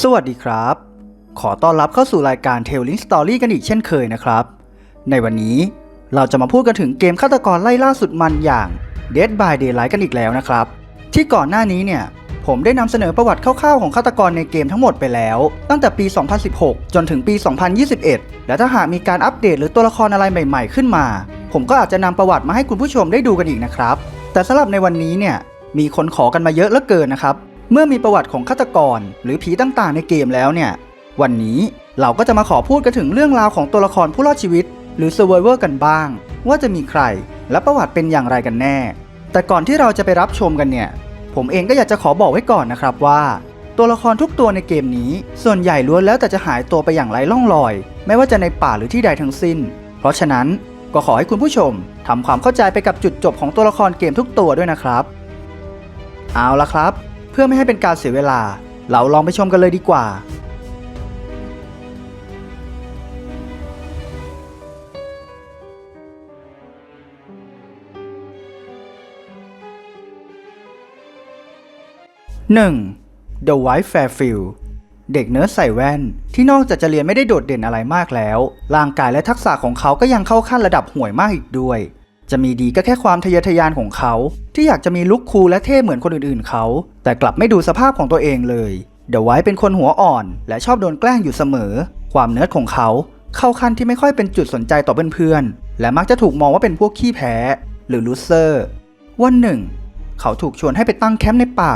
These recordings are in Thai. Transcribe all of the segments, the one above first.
สวัสดีครับ ขอต้อนรับเข้าสู่รายการ Telling Story กันอีกเช่นเคยนะครับ ในวันนี้เราจะมาพูดกันถึงเกมฆาตกรไล่ล่าสุดมันอย่าง Dead by Daylight กันอีกแล้วนะครับ ที่ก่อนหน้านี้เนี่ย ผมได้นำเสนอประวัติคร่าวๆของฆาตกรในเกมทั้งหมดไปแล้ว ตั้งแต่ปี 2016 จนถึงปี 2021 และถ้าหากมีการอัปเดตหรือตัวละครอะไรใหม่ ๆ ขึ้นมา ผมก็อาจจะนำประวัติมาให้คุณผู้ชมได้ดูกันอีกนะครับ แต่สำหรับในวันนี้เนี่ยมีคนขอกันมาเยอะเหลือเกินนะครับ เมื่อมีประวัติของฆาตกร หรือผีต่างๆในเกมแล้วเนี่ย วันนี้เราก็จะมาขอพูดกันถึงเรื่องราวของตัวละครผู้รอดชีวิต หรือ Survivor กันบ้าง ว่าจะมีใครและประวัติเป็นอย่างไรกันแน่ แต่ก่อนที่เราจะไปรับชมกันเนี่ย ผมเองก็อยากจะขอบอกไว้ก่อนนะครับว่า ตัวละครทุกตัวในเกมนี้ ส่วนใหญ่ล้วนแล้วแต่จะหายตัวไปอย่างไร้ร่องรอย ไม่ว่าจะในป่าหรือที่ใดทั้งสิ้น เพราะฉะนั้นก็ขอให้คุณผู้ชมทำความเข้าใจไปกับจุดจบของตัวละครเกมทุกตัวด้วยนะครับ เอาละครับ เพื่อไม่ให้เป็นการเสียเวลา เราลองไปชมกันเลยดีกว่า 1. The White Fairfield เด็กเนิร์ดใส่แว่น ที่นอกจากจะเรียนไม่ได้โดดเด่นอะไรมากแล้ว ร่างกายและทักษะของเขาก็ยังเข้าขั้นระดับห่วยมากอีกด้วย จะมีดีก็แค่ความทะเยอทะยานของเขา ที่อยากจะมีลุคคูลและเท่เหมือนคนอื่นๆเขา แต่กลับไม่ดูสภาพของตัวเองเลยเดอะไวท์เป็นคนหัวอ่อน และชอบโดนแกล้งอยู่เสมอ ความเนิร์ดของเขา เข้าขั้นที่ไม่ค่อยเป็นจุดสนใจต่อเพื่อนๆและมักจะถูกมองว่าเป็นพวกขี้แพ้ หรือลูเซอร์วันหนึ่ง เขาถูกชวนให้ไปตั้งแคมป์ในป่า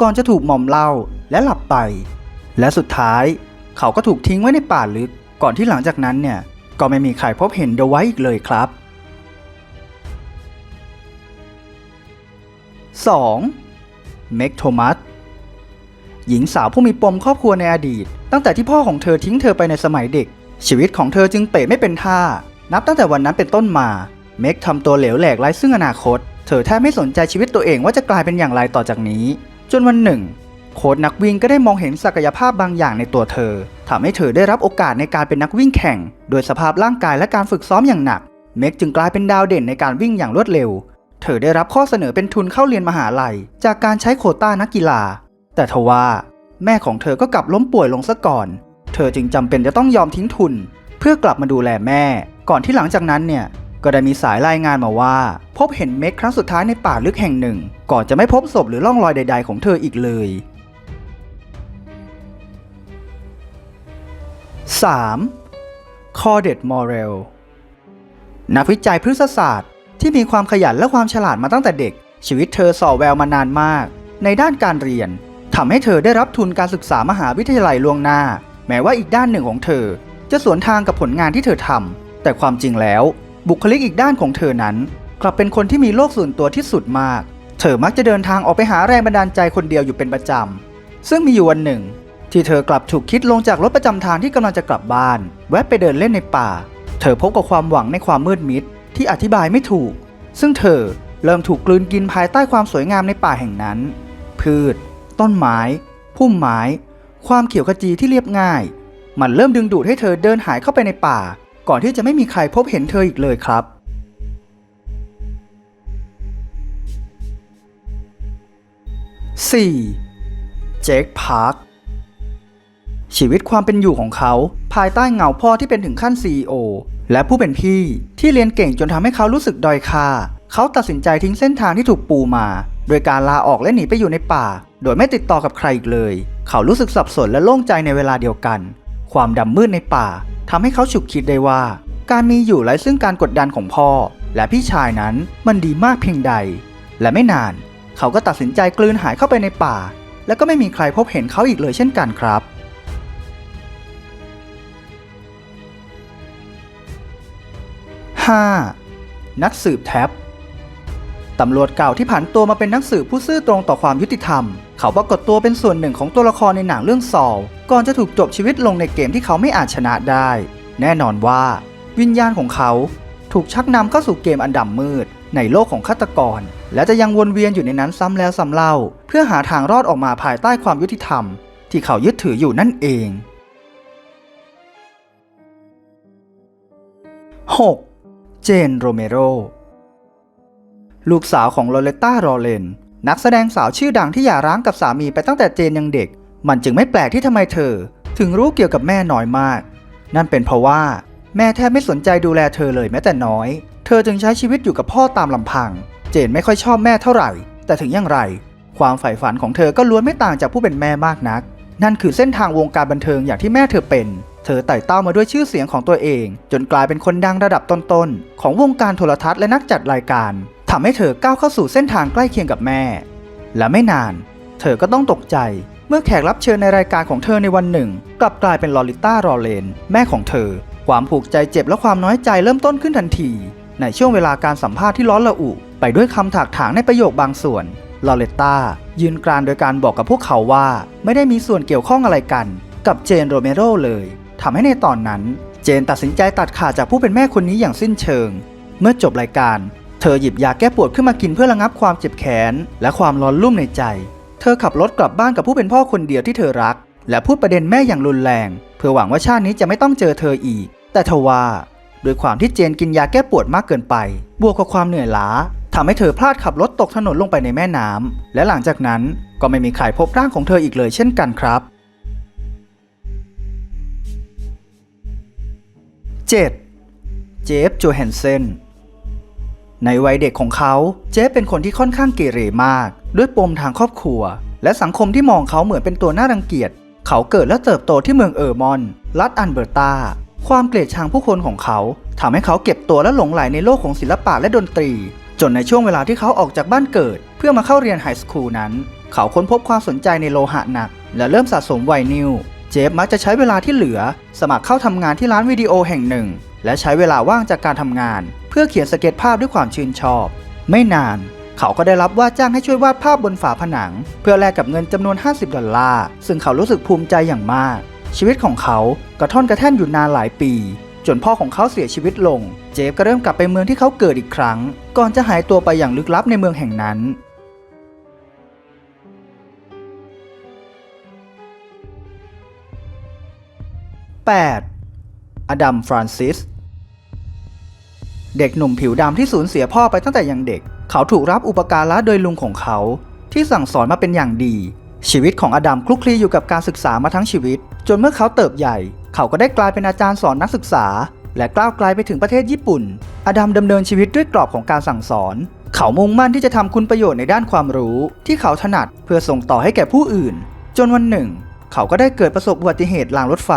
ก่อนจะถูกหมอมเหล้าและหลับไป และสุดท้าย เขาก็ถูกทิ้งไว้ในป่าลึก ก่อนที่หลังจากนั้นเนี่ยก็ไม่มีใครพบเห็นเดอะไวท์อีกเลยครับ 2. เมกโทมัสหญิงสาวผู้มีปมครอบครัวในอดีต ตั้งแต่ที่พ่อของเธอทิ้งเธอไปในสมัยเด็ก ชีวิตของเธอจึงเป๋ไม่เป็นท่า นับตั้งแต่วันนั้นเป็นต้นมาเมกทำตัวเหลวแหลกไร้ซึ่งอนาคต เธอแทบไม่สนใจชีวิตตัวเองว่าจะกลายเป็นอย่างไรต่อจากนี้ จนวันหนึ่ง โค้ชนักวิ่งก็ได้มองเห็นศักยภาพบางอย่างในตัวเธอทำให้เธอได้รับโอกาสในการเป็นนักวิ่งแข่ง โดยสภาพร่างกายและการฝึกซ้อมอย่างหนัก เมกจึงกลายเป็นดาวเด่นในการวิ่งอย่างรวดเร็ว เธอได้รับข้อเสนอเป็นทุนเข้าเรียนมหาลัย จากการใช้โควต้านักกีฬา แต่ทว่า แม่ของเธอก็กลับล้มป่วยลงซะก่อน เธอจึงจำเป็นจะต้องยอมทิ้งทุน เพื่อกลับมาดูแลแม่ ก่อนที่หลังจากนั้นเนี่ยก็ได้มีสายรายงานมาว่า พบเห็นเม็กครั้งสุดท้ายในป่าลึกแห่งหนึ่ง ก่อนจะไม่พบศพหรือร่องรอยใด ๆ ของเธออีกเลย 3. คอเดตมอเรลนักวิจัยพฤกษศาสตร์ ที่มีความขยันและความฉลาดมาตั้งแต่เด็ก ชีวิตเธอส่อแววมานานมาก ในด้านการเรียนทำให้เธอได้รับทุนการศึกษามหาวิทยาลัยล่วงหน้า แม้ว่าอีกด้านหนึ่งของเธอ จะสวนทางกับผลงานที่เธอทำแต่ความจริงแล้ว บุคลิกอีกด้านของเธอนั้น กลับเป็นคนที่มีโลกส่วนตัวที่สุดมาก เธอมักจะเดินทางออกไปหาแรงบันดาลใจคนเดียวอยู่เป็นประจำซึ่งมีอยู่วันหนึ่ง ที่เธอกลับถูกคิดลงจากรถประจำทางที่กำลังจะกลับบ้าน แวะไปเดินเล่นในป่า เธอพบกับความหวังในความมืดมิด ที่อธิบายไม่ถูก ซึ่งเธอเริ่มถูกกลืนกินภายใต้ความสวยงามในป่าแห่งนั้น พืช ต้นไม้ พุ่มไม้ ความเขียวขจีที่เรียบง่าย มันเริ่มดึงดูดให้เธอเดินหายเข้าไปในป่า ก่อนที่จะไม่มีใครพบเห็นเธออีกเลยครับ 4. เจคพาร์คชีวิตความเป็นอยู่ของเขา ภายใต้เงาพ่อที่เป็นถึงขั้น CEO และผู้เป็นพี่ที่เรียนเก่งจนทำให้เขารู้สึกด้อยค่า เขาตัดสินใจทิ้งเส้นทางที่ถูกปูมา โดยการลาออกและหนีไปอยู่ในป่า โดยไม่ติดต่อกับใครอีกเลย เขารู้สึกสับสนและโล่งใจในเวลาเดียวกัน ความดำมืดในป่าทำให้เขาฉุกคิดได้ว่า การมีอยู่ไร้ซึ่งการกดดันของพ่อ และพี่ชายนั้นมันดีมากเพียงใด และไม่นาน เขาก็ตัดสินใจกลืนหายเข้าไปในป่า แล้วก็ไม่มีใครพบเห็นเขาอีกเลยเช่นกันครับ 5. นักสืบแท็บตำรวจเก่าที่ผันตัวมาเป็นนักสืบผู้ซื่อตรงต่อความยุติธรรม เขาปรากฏตัวเป็นส่วนหนึ่งของตัวละครในหนังเรื่องซอลก่อนจะถูกจบชีวิตลงในเกมที่เขาไม่อาจชนะได้ แน่นอนว่า วิญญาณของเขาถูกชักนำเข้าสู่เกมอันดำมืด ในโลกของฆาตกร และจะยังวนเวียนอยู่ในนั้นซ้ำแล้วซ้ำเล่า เพื่อหาทางรอดออกมาภายใต้ความยุติธรรม ที่เขายึดถืออยู่นั่นเอง 6. เจนโรเมโร ลูกสาวของโรเลตตารอเลน นักแสดงสาวชื่อดังที่หย่าร้างกับสามีไปตั้งแต่เจนยังเด็ก มันจึงไม่แปลกที่ทำไมเธอ ถึงรู้เกี่ยวกับแม่น้อยมาก นั่นเป็นเพราะว่า แม่แทบไม่สนใจดูแลเธอเลยแม้แต่น้อย เธอจึงใช้ชีวิตอยู่กับพ่อตามลำพัง เจนไม่ค่อยชอบแม่เท่าไหร่ แต่ถึงอย่างไร ความใฝ่ฝันของเธอก็ล้วนไม่ต่างจากผู้เป็นแม่มากนัก นั่นคือเส้นทางวงการบันเทิงอย่างที่แม่เธอเป็นเธอไต่เต้ามาด้วยชื่อเสียงของตัวเอง จนกลายเป็นคนดังระดับต้นๆ ของวงการโทรทัศน์และนักจัดรายการทำให้เธอก้าวเข้าสู่เส้นทางใกล้เคียงกับแม่ และไม่นาน เธอก็ต้องตกใจเมื่อแขกรับเชิญในรายการของเธอในวันหนึ่ง กลับกลายเป็นลอริต้ารอเลน แม่ของเธอ ความผูกใจเจ็บและความน้อยใจเริ่มต้นขึ้นทันที ในช่วงเวลาการสัมภาษณ์ที่ร้อนระอุ ไปด้วยคำถากถางในประโยคบางส่วนลอเรตตายืนกรานโดยการบอกกับพวกเขาว่า ไม่ได้มีส่วนเกี่ยวข้องอะไรกัน กับเจนโรเมโรเลย ทำให้ในตอนนั้น เจนตัดสินใจตัดขาดจากผู้เป็นแม่คนนี้อย่างสิ้นเชิง เมื่อจบรายการ เธอหยิบยาแก้ปวดขึ้นมากินเพื่อระงับความเจ็บแขน และความร้อนรุ่มในใจ เธอขับรถกลับบ้านกับผู้เป็นพ่อคนเดียวที่เธอรัก และพูดประเด็นแม่อย่างรุนแรง เพื่อหวังว่าชาตินี้จะไม่ต้องเจอเธออีก แต่ทว่าด้วยความที่เจนกินยาแก้ปวดมากเกินไป บวกกับความเหนื่อยล้าทำให้เธอพลาดขับรถตกถนนลงไปในแม่น้ำและหลังจากนั้นก็ไม่มีใครพบร่างของเธออีกเลยเช่นกันครับ 7. เจฟ โจแฮนเซน ในวัยเด็กของเขา เจฟเป็นคนที่ค่อนข้างเกเรมาก ด้วยปมทางครอบครัว และสังคมที่มองเขาเหมือนเป็นตัวน่ารังเกียจ เขาเกิดและเติบโตที่เมืองเออร์มอน รัฐอันเบอร์ตา ความเกลียดชังผู้คนของเขาทำให้เขาเก็บตัวและหลงไหลในโลกของศิลปะและดนตรี จนในช่วงเวลาที่เขาออกจากบ้านเกิด เพื่อมาเข้าเรียนไฮสคูลนั้น เขาค้นพบความสนใจในโลหะหนัก และเริ่มสะสมไวนิล เจฟมักจะใช้เวลาที่เหลือ สมัครเข้าทำงานที่ร้านวิดีโอแห่งหนึ่ง และใช้เวลาว่างจากการทำงาน เพื่อเขียนสเก็ตภาพด้วยความชื่นชอบ ไม่นาน เขาก็ได้รับว่าจ้างให้ช่วยวาดภาพบนฝาผนัง เพื่อแลกกับเงินจำนวน 50 ดอลลาร์ซึ่งเขารู้สึกภูมิใจอย่างมาก ชีวิตของเขากระท่อนกระแท่นอยู่นานหลายปี จนพ่อของเขาเสียชีวิตลง เจฟก็เริ่มกลับไปเมืองที่เขาเกิดอีกครั้ง ก่อนจะหายตัวไปอย่างลึกลับในเมืองแห่งนั้น 8. อดัม ฟรานซิส เด็กหนุ่มผิวดำที่สูญเสียพ่อไปตั้งแต่ยังเด็ก เขาถูกรับอุปการะโดยลุงของเขา ที่สั่งสอนมาเป็นอย่างดี ชีวิตของอดัมคลุกคลีอยู่กับการศึกษามาทั้งชีวิต จนเมื่อเขาเติบใหญ่ เขาก็ได้กลายเป็นอาจารย์สอนนักศึกษา และก้าวไกลไปถึงประเทศญี่ปุ่น อดัมดำเนินชีวิตด้วยกรอบของการสั่งสอน เขามุ่งมั่นที่จะทำคุณประโยชน์ในด้านความรู้ ที่เขาถนัดเพื่อส่งต่อให้แก่ผู้อื่น จนวันหนึ่ง เขาก็ได้เกิดประสบอุบัติเหตุรางรถไฟ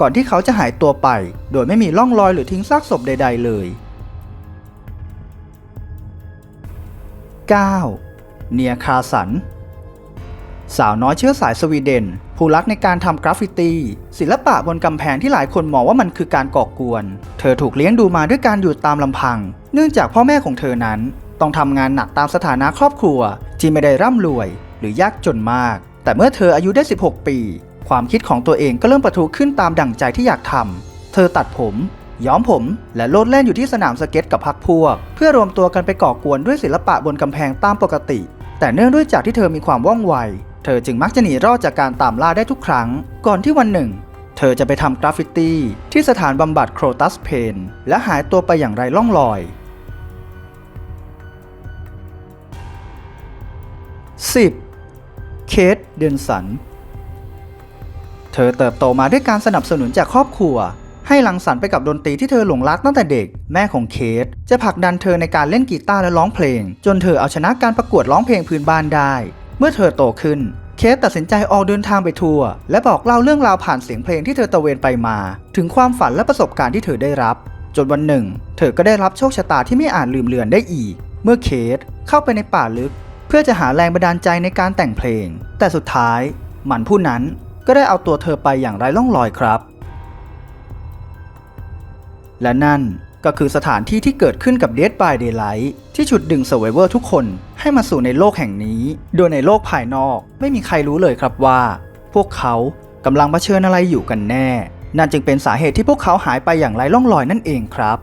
ก่อนที่เขาจะหายตัวไป โดยไม่มีร่องรอยหรือทิ้งซากศพใด ๆ เลย 9. เนียคาสัน สาวน้อยเชื้อสายสวีเดน ผู้รักในการทำกราฟฟิตี้ศิลปะบนกำแพงที่หลายคนมองว่ามันคือการก่อกวน เธอถูกเลี้ยงดูมาด้วยการอยู่ตามลำพัง เนื่องจากพ่อแม่ของเธอนั้น ต้องทำงานหนักตามสถานะครอบครัวที่ไม่ได้ร่ำรวย หรือยากจนมาก แต่เมื่อเธออายุได้ 16 ปี ความคิดของตัวเองก็เริ่มประทุขึ้นตามดั่งใจที่อยากทำ เธอตัดผม ย้อมผม และโลดแล่นอยู่ที่สนามสเก็ตกับพักพวก เพื่อรวมตัวกันไปก่อกวนด้วยศิลปะบนกำแพงตามปกติ แต่เนื่องด้วยจากที่เธอมีความว่องไว เธอจึงมักจะหนีรอดจากการตามล่าได้ทุกครั้ง ก่อนที่วันหนึ่ง เธอจะไปทำกราฟฟิตี้ที่สถานบำบัดโครตัสเพนและหายตัวไปอย่างไรล่องลอย 10. เคทเดนสัน เธอเติบโตมาด้วยการสนับสนุนจากครอบครัว ให้หลังสรรไปกับดนตรีที่เธอหลงรักตั้งแต่เด็ก แม่ของเคทจะผลักดันเธอในการเล่นกีตาร์และร้องเพลง จนเธอเอาชนะการประกวดร้องเพลงพื้นบ้านได้ เมื่อเธอโตขึ้นเคทตัดสินใจออกเดินทางไปทัวร์และบอกเล่าเรื่องราวผ่านเสียงเพลงที่เธอตะเวนไปมา ถึงความฝันและประสบการณ์ที่เธอได้รับ จนวันหนึ่ง เธอก็ได้รับโชคชะตาที่ไม่อาจลืมเลือนได้อีก เมื่อเคทเข้าไปในป่าลึก เพื่อจะหาแรงบันดาลใจในการแต่งเพลง แต่สุดท้ายหมันผู้นั้นก็ได้เอาตัวเธอไปอย่างไร้ร่องรอยครับ และนั่นก็คือสถานที่ที่เกิดขึ้นกับ Dead by Daylight ที่ฉุดดึง Survivor ทุกคนให้มาสู่ในโลกแห่งนี้ โดยในโลกภายนอกไม่มีใครรู้เลยครับว่า พวกเขากำลังเผชิญอะไรอยู่กันแน่ นั่นจึงเป็นสาเหตุที่พวกเขาหายไปอย่างไร้ร่องรอยนั่นเองครับ